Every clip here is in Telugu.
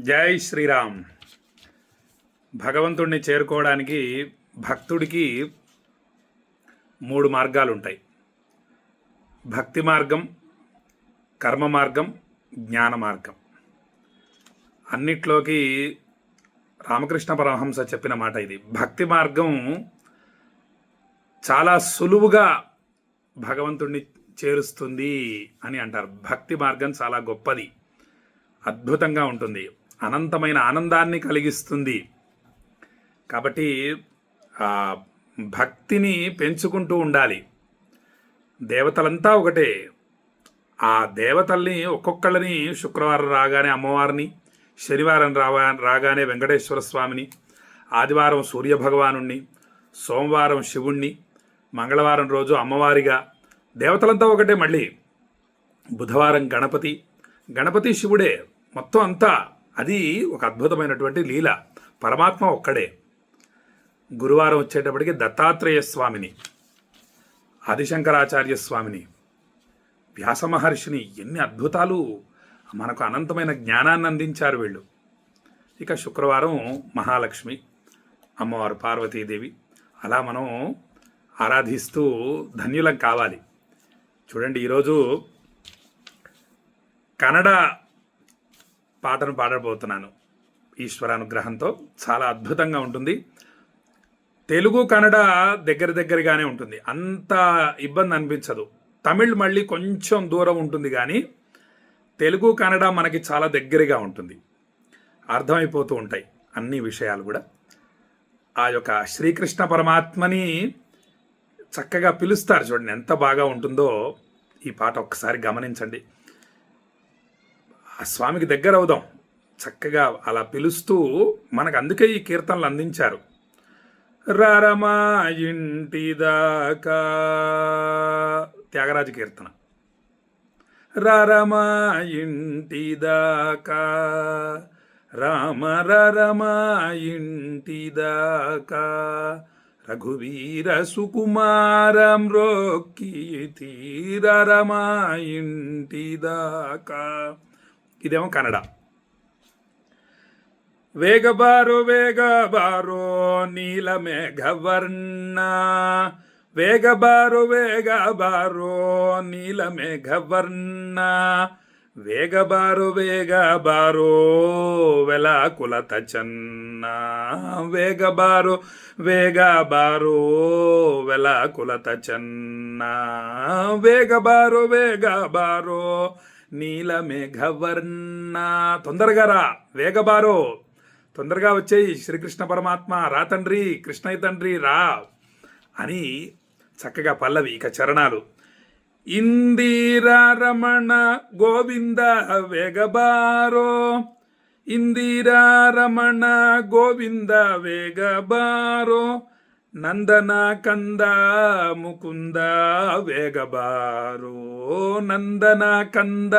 జై శ్రీరామ్. భగవంతుణ్ణి చేరుకోవడానికి భక్తుడికి మూడు మార్గాలు ఉంటాయి భక్తి మార్గం కర్మ మార్గం జ్ఞాన మార్గం. అన్నిట్లోకి రామకృష్ణ పరమహంస చెప్పిన మాట ఇది. భక్తి మార్గం చాలా సులువుగా భగవంతుణ్ణి చేరుస్తుంది అని అంటారు. భక్తి మార్గం చాలా గొప్పది. అద్భుతంగా ఉంటుంది. అనంతమైన ఆనందాన్ని కలిగిస్తుంది. కాబట్టి భక్తిని పెంచుకుంటూ ఉండాలి. దేవతలంతా ఒకటే. ఆ దేవతల్ని ఒక్కొక్కళ్ళని శుక్రవారం రాగానే అమ్మవారిని శనివారం రావా రాగానే వెంకటేశ్వర స్వామిని ఆదివారం సూర్యభగవాను సోమవారం శివుణ్ణి మంగళవారం రోజు అమ్మవారిగా. దేవతలంతా ఒకటే మళ్ళీ. బుధవారం గణపతి. గణపతి శివుడే. మొత్తం అంతా అది ఒక అద్భుతమైనటువంటి లీల. పరమాత్మ ఒక్కడే. గురువారం వచ్చేటప్పటికి దత్తాత్రేయ స్వామిని ఆదిశంకరాచార్య స్వామిని వ్యాస మహర్షిని ఎన్ని అద్భుతాలు మనకు అనంతమైన జ్ఞానాన్ని అందించారు వీళ్ళు. ఇక శుక్రవారం మహాలక్ష్మి అమ్మవారు పార్వతీదేవి. అలా మనం ఆరాధిస్తూ ధన్యులం కావాలి. చూడండి ఈరోజు కన్నడ పాటను పాడబోతున్నాను. ఈశ్వరానుగ్రహంతో చాలా అద్భుతంగా ఉంటుంది. తెలుగు కన్నడ దగ్గర దగ్గరగానే ఉంటుంది. అంత ఇబ్బంది అనిపించదు. తమిళ్ మళ్ళీ కొంచెం దూరం ఉంటుంది కానీ తెలుగు కన్నడ మనకి చాలా దగ్గరగా ఉంటుంది. అర్థమైపోతూ ఉంటాయి అన్ని విషయాలు కూడా. ఆ యొక్క శ్రీకృష్ణ పరమాత్మని చక్కగా పిలుస్తారు చూడండి ఎంత బాగా ఉంటుందో ఈ పాట ఒక్కసారి గమనించండి. ఆ స్వామికి దగ్గర అవుదాం. చక్కగా అలా పిలుస్తూ మనకు అందుకే ఈ కీర్తనలు అందించారు. రరమా ఇంటి దాకా త్యాగరాజు కీర్తన. రరమా ఇంటి దాకా రామ రరమా ఇంటి దాకా రఘువీర సుకుమారం రోక్కి రరమా ఇంటి దాకా. ఇదేమో కన్నడ వేగబారో వేగబారో నీల మేఘవర్ణ వేగబారో వేగబారో నీల మేఘవర్ణ వేగబారు వేగబారో వెలాకులత చెన్న వేగబారు వేగబారో వెలాకులత చెన్న వేగబారు వేగబారో నీల మేఘవర్ణ తొందరగా రా వేగబారో. తొందరగా వచ్చేయి శ్రీకృష్ణ పరమాత్మ. రా తండ్రి కృష్ణయ్య తండ్రి రా అని చక్కగా పల్లవి ఇక చరణాలు. ఇందిరా రమణ గోవింద వేగబారో. ఇందిరా రమణ గోవింద వేగబారో. నందన కంద ముకుంద వేగబారో. నందన కంద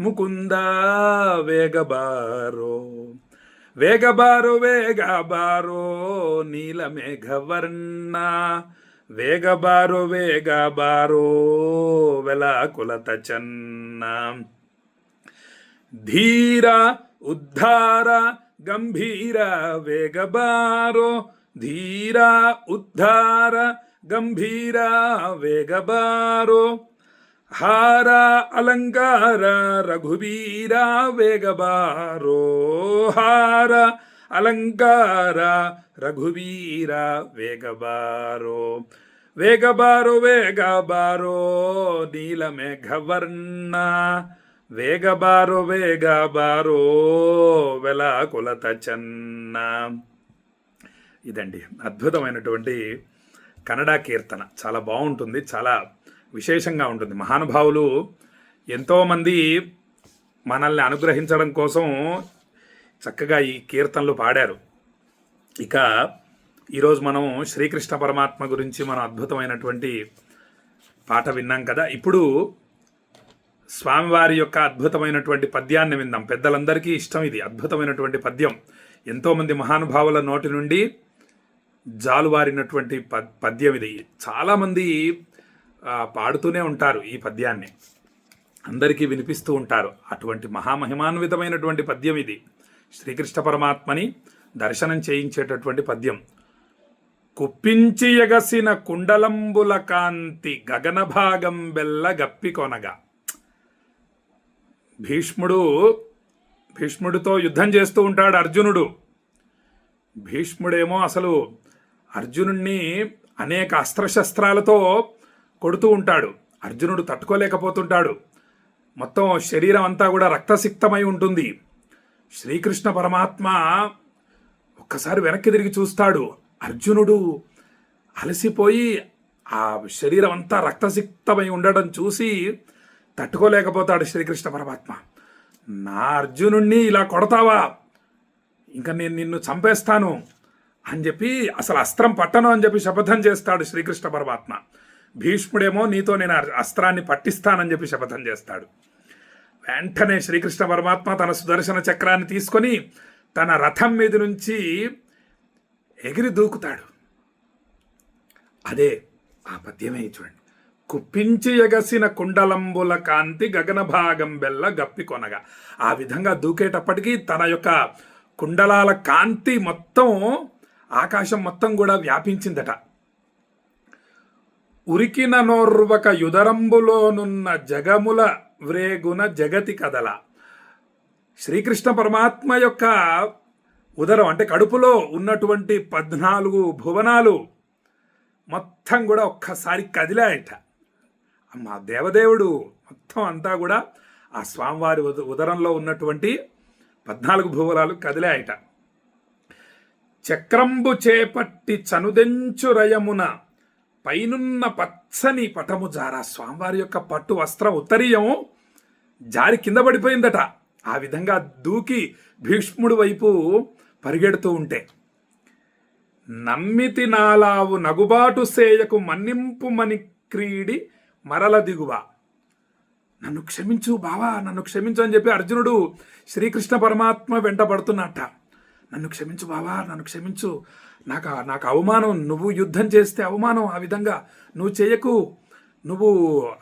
ముకుంద వేగబారో. వేగబారో వేగబారో నీలమేఘవర్ణ. వేగబారో వేగబారో వెలాకులత చన్న ధీర ఉద్ధార గంభీర వేగబారో. ధీరా ఉద్ధార గంభీర వేగబారో హార అలంకార రఘువీర వేగబారో హార అలంకార రఘువీర వేగబారో వేగబారో వేగబారో నీలమేఘవర్ణ వేగబారో వేగబారో వెలాకులత చన్న ఇదండి. అద్భుతమైనటువంటి కన్నడ కీర్తన. చాలా బాగుంటుంది. చాలా విశేషంగా ఉంటుంది. మహానుభావులు ఎంతోమంది మనల్ని అనుగ్రహించడం కోసం చక్కగా ఈ కీర్తనలు పాడారు. ఇక ఈరోజు మనం శ్రీకృష్ణ పరమాత్మ గురించి మనం అద్భుతమైనటువంటి పాట విన్నాం కదా. ఇప్పుడు స్వామివారి యొక్క అద్భుతమైనటువంటి పద్యాన్ని విందాం. పెద్దలందరికీ ఇష్టం ఇది. అద్భుతమైనటువంటి పద్యం. ఎంతోమంది మహానుభావుల నోటి నుండి జాలువారినటువంటి ప పద్యం ఇది. చాలామంది పాడుతూనే ఉంటారు ఈ పద్యాన్ని. అందరికీ వినిపిస్తూ ఉంటారు. అటువంటి మహామహిమాన్వితమైనటువంటి పద్యం ఇది. శ్రీకృష్ణ పరమాత్మని దర్శనం చేయించేటటువంటి పద్యం. కుప్పించి ఎగసిన కుండలంబుల కాంతి గగన భాగం బెల్ల గప్పి కొనగా. భీష్ముడు భీష్ముడితో యుద్ధం చేస్తూ ఉంటాడు అర్జునుడు. భీష్ముడేమో అసలు అర్జునుణ్ణి అనేక అస్త్రశస్త్రాలతో కొడుతూ ఉంటాడు. అర్జునుడు తట్టుకోలేకపోతుంటాడు. మొత్తం శరీరం అంతా కూడా రక్తసిక్తమై ఉంటుంది. శ్రీకృష్ణ పరమాత్మ ఒక్కసారి వెనక్కి తిరిగి చూస్తాడు. అర్జునుడు అలసిపోయి ఆ శరీరం అంతా రక్తసిక్తమై ఉండడం చూసి తట్టుకోలేకపోతాడు శ్రీకృష్ణ పరమాత్మ. నా అర్జునుణ్ణి ఇలా కొడతావా? ఇంకా నేను నిన్ను చంపేస్తాను. అని చెప్పి అసలు అస్త్రం పట్టను అని చెప్పి శపథం చేస్తాడు శ్రీకృష్ణ పరమాత్మ. భీష్ముడేమో నీతో నేను అస్త్రాన్ని పట్టిస్తానని చెప్పి శపథం చేస్తాడు. వెంటనే శ్రీకృష్ణ పరమాత్మ తన సుదర్శన చక్రాన్ని తీసుకొని తన రథం మీద నుంచి ఎగిరి దూకుతాడు. అదే ఆ పద్యమే చూడండి. కుప్పించి ఎగసిన కుండలంబుల కాంతి గగన భాగం బెల్ల గప్పి కొనగా. ఆ విధంగా దూకేటప్పటికీ తన యొక్క కుండలాల కాంతి మొత్తం ఆకాశం మొత్తం కూడా వ్యాపించిందట. ఉరికిన నోర్వక యుదరంబులోనున్న జగముల వ్రేగున జగతి కదల. శ్రీకృష్ణ పరమాత్మ యొక్క ఉదరం అంటే కడుపులో ఉన్నటువంటి పద్నాలుగు భువనాలు మొత్తం కూడా ఒక్కసారి కదిలాయట. మా దేవదేవుడు మొత్తం అంతా కూడా ఆ స్వామివారి ఉదరంలో ఉన్నటువంటి పద్నాలుగు భువనాలు కదిలాయట. చక్రంబు చేపట్టి చనుదెంచు రయమున పైనున్న పచ్చని పటము జారా స్వామివారి యొక్క పట్టు వస్త్ర ఉత్తరీయం జారి కింద పడిపోయిందట. ఆ విధంగా దూకి భీష్ముడి వైపు పరిగెడుతూ ఉంటే నమ్మితి నాలావు నగుబాటు సేయకు మన్నింపు మని క్రీడి మరల దిగువ. నన్ను క్షమించు బావా నన్ను క్షమించు అని చెప్పి అర్జునుడు శ్రీకృష్ణ పరమాత్మ వెంటబడుతున్నట్ట పడుతున్నట్ట. నన్ను క్షమించు బావా నన్ను క్షమించు. నాకు నాకు అవమానం నువ్వు యుద్ధం చేస్తే అవమానం ఆ విధంగా. నువ్వు చేయకు. నువ్వు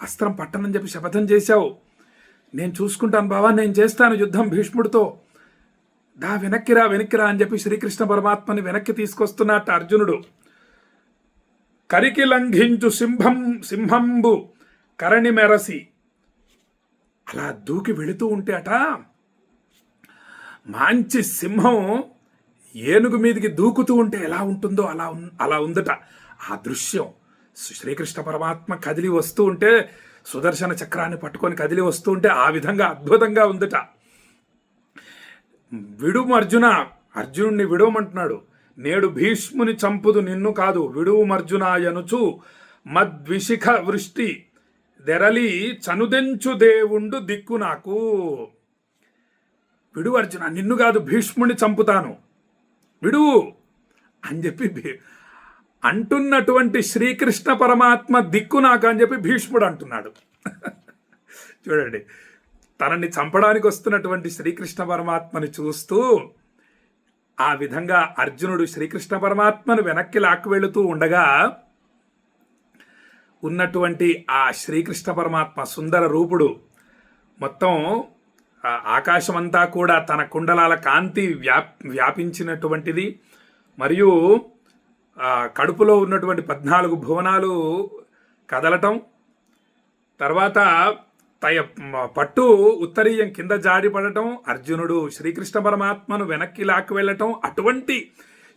అస్త్రం పట్టనని చెప్పి శపథం చేశావు. నేను చూసుకుంటాను బావా నేను చేస్తాను యుద్ధం భీష్ముడితో. దా వెనక్కిరా వెనక్కిరా అని చెప్పి శ్రీకృష్ణ పరమాత్మని వెనక్కి తీసుకొస్తున్నట్టు అర్జునుడు. కరికి లంఘించు సింహం సింహంబు కరణి మెరసి. అలా దూకి వెళుతూ ఉంటే అట మంచి సింహం ఏనుగు మీదకి దూకుతూ ఉంటే ఎలా ఉంటుందో అలా అలా ఉందట. ఆ దృశ్యం. శ్రీకృష్ణ పరమాత్మ కదిలి వస్తూ ఉంటే సుదర్శన చక్రాన్ని పట్టుకొని కదిలి వస్తూ ఉంటే ఆ విధంగా అద్భుతంగా ఉందట. విడుము అర్జున అర్జునుడిని విడవమంటున్నాడు. నేడు భీష్ముని చంపుదు నిన్ను కాదు విడువుమర్జునాయనుచు మద్విశిఖ వృష్టి. దెరలి చనుదెంచు దేవుండు దిక్కు నాకు. విడు అర్జున నిన్ను కాదు భీష్ముని చంపుతాను. విడువు అని చెప్పి అంటున్నటువంటి శ్రీకృష్ణ పరమాత్మ దిక్కు నాకు అని చెప్పి భీష్ముడు అంటున్నాడు. చూడండి తనని చంపడానికి వస్తున్నటువంటి శ్రీకృష్ణ పరమాత్మని చూస్తూ ఆ విధంగా అర్జునుడు శ్రీకృష్ణ పరమాత్మను వెనక్కి లాక్కు వెళుతూ ఉండగా ఉన్నటువంటి ఆ శ్రీకృష్ణ పరమాత్మ సుందర రూపుడు మొత్తం ఆకాశమంతా కూడా తన కుండలాల కాంతి వ్యాప్ వ్యాపించినటువంటిది. మరియు కడుపులో ఉన్నటువంటి పద్నాలుగు భువనాలు కదలటం. తర్వాత తయ పట్టు ఉత్తరీయం కింద జారిపడటం. అర్జునుడు శ్రీకృష్ణ పరమాత్మను వెనక్కి లాక్కు వెళ్ళటం అటువంటి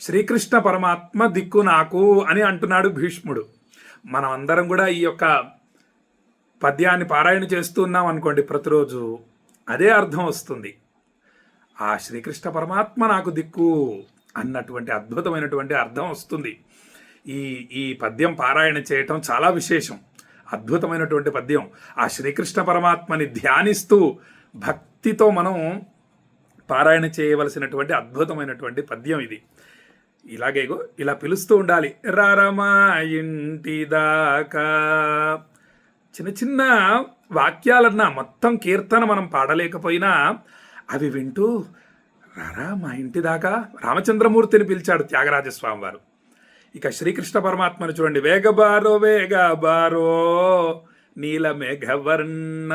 శ్రీకృష్ణ పరమాత్మ దిక్కు నాకు అని అంటున్నాడు భీష్ముడు. మనం అందరం కూడా ఈ యొక్క పద్యాన్ని పారాయణ చేస్తున్నాం అనుకోండి ప్రతిరోజు. అదే అర్థం వస్తుంది. ఆ శ్రీకృష్ణ పరమాత్మ నాకు దిక్కు అన్నటువంటి అద్భుతమైనటువంటి అర్థం వస్తుంది. ఈ ఈ పద్యం పారాయణ చేయటం చాలా విశేషం. అద్భుతమైనటువంటి పద్యం. ఆ శ్రీకృష్ణ పరమాత్మని ధ్యానిస్తూ భక్తితో మనం పారాయణ చేయవలసినటువంటి అద్భుతమైనటువంటి పద్యం ఇది. ఇలాగే ఇలా పిలుస్తూ ఉండాలి. రారమా ఇంటి దాకా. చిన్న చిన్న వాక్యాలన్నా మొత్తం కీర్తన మనం పాడలేకపోయినా అవి వింటూ రారా మా ఇంటి దాకా? రామచంద్రమూర్తిని పిలిచాడు త్యాగరాజస్వామి వారు ఇక శ్రీకృష్ణ పరమాత్మను చూడండి. వేగబారో వేగబారో నీలమేఘవర్ణ.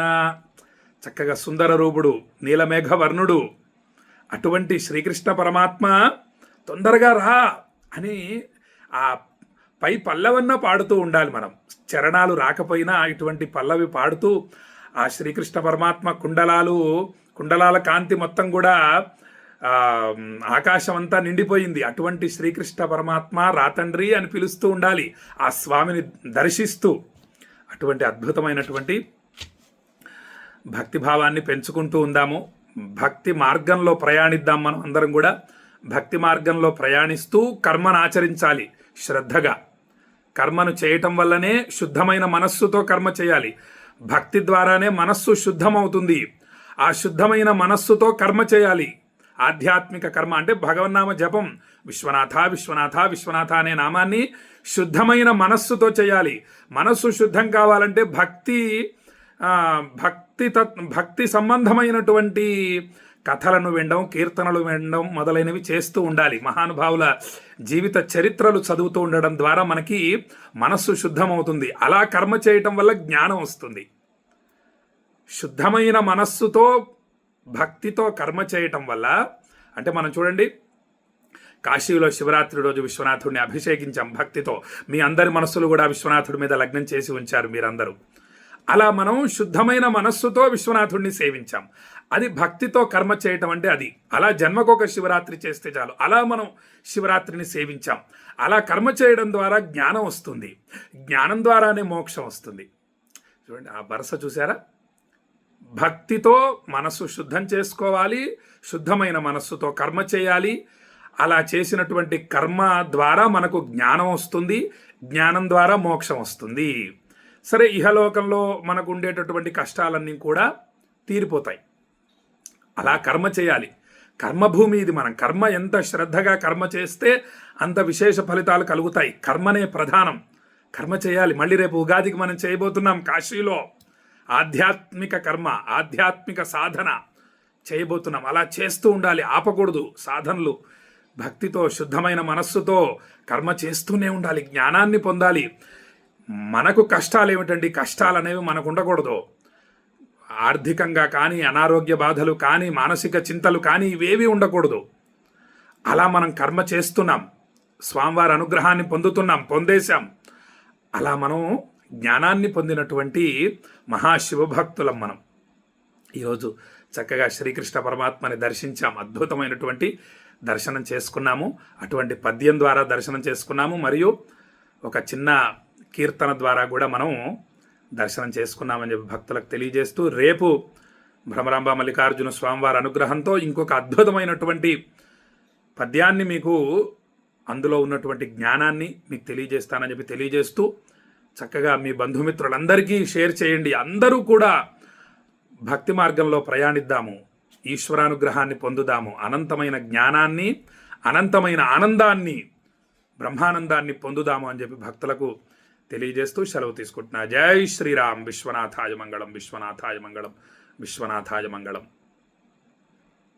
చక్కగా సుందర రూపుడు నీలమేఘవర్ణుడు. అటువంటి శ్రీకృష్ణ పరమాత్మ తొందరగా రా అని ఆ పై పల్లవన్న పాడుతూ ఉండాలి మనం. చరణాలు రాకపోయినా ఇటువంటి పల్లవి పాడుతూ ఆ శ్రీకృష్ణ పరమాత్మ కుండలాలు కుండలాల కాంతి మొత్తం కూడా ఆకాశం అంతా నిండిపోయింది. అటువంటి శ్రీకృష్ణ పరమాత్మ రాతండ్రి అని పిలుస్తూ ఉండాలి. ఆ స్వామిని దర్శిస్తూ అటువంటి అద్భుతమైనటువంటి భక్తి భావాన్ని పెంచుకుంటూ ఉందాము. భక్తి మార్గంలో ప్రయాణిద్దాం మనం అందరం కూడా. భక్తి మార్గంలో ప్రయాణిస్తూ కర్మను ఆచరించాలి శ్రద్ధగా. కర్మను చేయటం వల్లనే శుద్ధమైన మనస్సుతో కర్మ చేయాలి. భక్తి ద్వారానే మనస్సు శుద్ధమవుతుంది. ఆ శుద్ధమైన మనస్సుతో కర్మ చేయాలి. ఆధ్యాత్మిక కర్మ అంటే భగవన్నామ జపం. విశ్వనాథ విశ్వనాథ విశ్వనాథ అనే నామాన్ని శుద్ధమైన మనస్సుతో చేయాలి. మనస్సు శుద్ధం కావాలంటే భక్తి భక్తి తత్ భక్తి సంబంధమైనటువంటి కథలను వినడం కీర్తనలు వినడం మొదలైనవి చేస్తూ ఉండాలి. మహానుభావుల జీవిత చరిత్రలు చదువుతూ ఉండడం ద్వారా మనకి మనస్సు శుద్ధమవుతుంది. అలా కర్మ చేయటం వల్ల జ్ఞానం వస్తుంది. శుద్ధమైన మనస్సుతో భక్తితో కర్మ చేయటం వల్ల అంటే మనం చూడండి కాశీలో శివరాత్రి రోజు విశ్వనాథుడిని అభిషేకించాం భక్తితో. మీ అందరి మనస్సులు కూడా విశ్వనాథుడి మీద లగ్నం చేసి ఉంచారు మీరందరూ. అలా మనం శుద్ధమైన మనస్సుతో విశ్వనాథుడిని సేవించాం. అది భక్తితో కర్మ చేయటం అంటే అది. అలా జన్మకొక శివరాత్రి చేస్తే చాలు. అలా మనం శివరాత్రిని సేవించాం. అలా కర్మ చేయడం ద్వారా జ్ఞానం వస్తుంది. జ్ఞానం ద్వారానే మోక్షం వస్తుంది. చూడండి ఆ వరస చూసారా భక్తితో మనస్సు శుద్ధం చేసుకోవాలి. శుద్ధమైన మనస్సుతో కర్మ చేయాలి. అలా చేసినటువంటి కర్మ ద్వారా మనకు జ్ఞానం వస్తుంది. జ్ఞానం ద్వారా మోక్షం వస్తుంది. సరే ఇహలోకంలో మనకు ఉండేటటువంటి కష్టాలన్నీ కూడా తీరిపోతాయి. అలా కర్మ చేయాలి. కర్మభూమి ఇది మనం. కర్మ ఎంత శ్రద్ధగా కర్మ చేస్తే అంత విశేష ఫలితాలు కలుగుతాయి. కర్మనే ప్రధానం. కర్మ చేయాలి. మళ్ళీ రేపు ఉగాదికి మనం చేయబోతున్నాం కాశీలో. ఆధ్యాత్మిక కర్మ ఆధ్యాత్మిక సాధన చేయబోతున్నాం. అలా చేస్తూ ఉండాలి. ఆపకూడదు సాధనలు. భక్తితో శుద్ధమైన మనస్సుతో కర్మ చేస్తూనే ఉండాలి. జ్ఞానాన్ని పొందాలి. మనకు కష్టాలు ఏమిటండి కష్టాలు అనేవి మనకు ఉండకూడదు ఆర్థికంగా కానీ అనారోగ్య బాధలు కానీ మానసిక చింతలు కానీ ఇవేవి ఉండకూడదు. అలా మనం కర్మ చేస్తున్నాం. స్వామివారి అనుగ్రహాన్ని పొందుతున్నాం పొందేశాం. అలా మనం జ్ఞానాన్ని పొందినటువంటి మహాశివభక్తులం మనం. ఈరోజు చక్కగా శ్రీకృష్ణ పరమాత్మని దర్శించాం. అద్భుతమైనటువంటి దర్శనం చేసుకున్నాము. అటువంటి పద్యం ద్వారా దర్శనం చేసుకున్నాము. మరియు ఒక చిన్న కీర్తన ద్వారా కూడా మనం దర్శనం చేసుకున్నామని చెప్పి భక్తులకు తెలియజేస్తూ రేపు భ్రమరాంబ మల్లికార్జున స్వామివారి అనుగ్రహంతో ఇంకొక అద్భుతమైనటువంటి పద్యాన్ని మీకు అందులో ఉన్నటువంటి జ్ఞానాన్ని మీకు తెలియజేస్తానని చెప్పి తెలియజేస్తూ చక్కగా మీ బంధుమిత్రులందరికీ షేర్ చేయండి. అందరూ కూడా భక్తి మార్గంలో ప్రయాణిద్దాము. ఈశ్వరానుగ్రహాన్ని పొందుదాము. అనంతమైన జ్ఞానాన్ని అనంతమైన ఆనందాన్ని బ్రహ్మానందాన్ని పొందుదాము అని చెప్పి భక్తులకు తెలియజేస్తూ సెలవు తీసుకుంటున్నా. జై శ్రీరామ్. విశ్వనాథాయ మంగళం. విశ్వనాథాయ మంగళం. విశ్వనాథాయ మంగళం.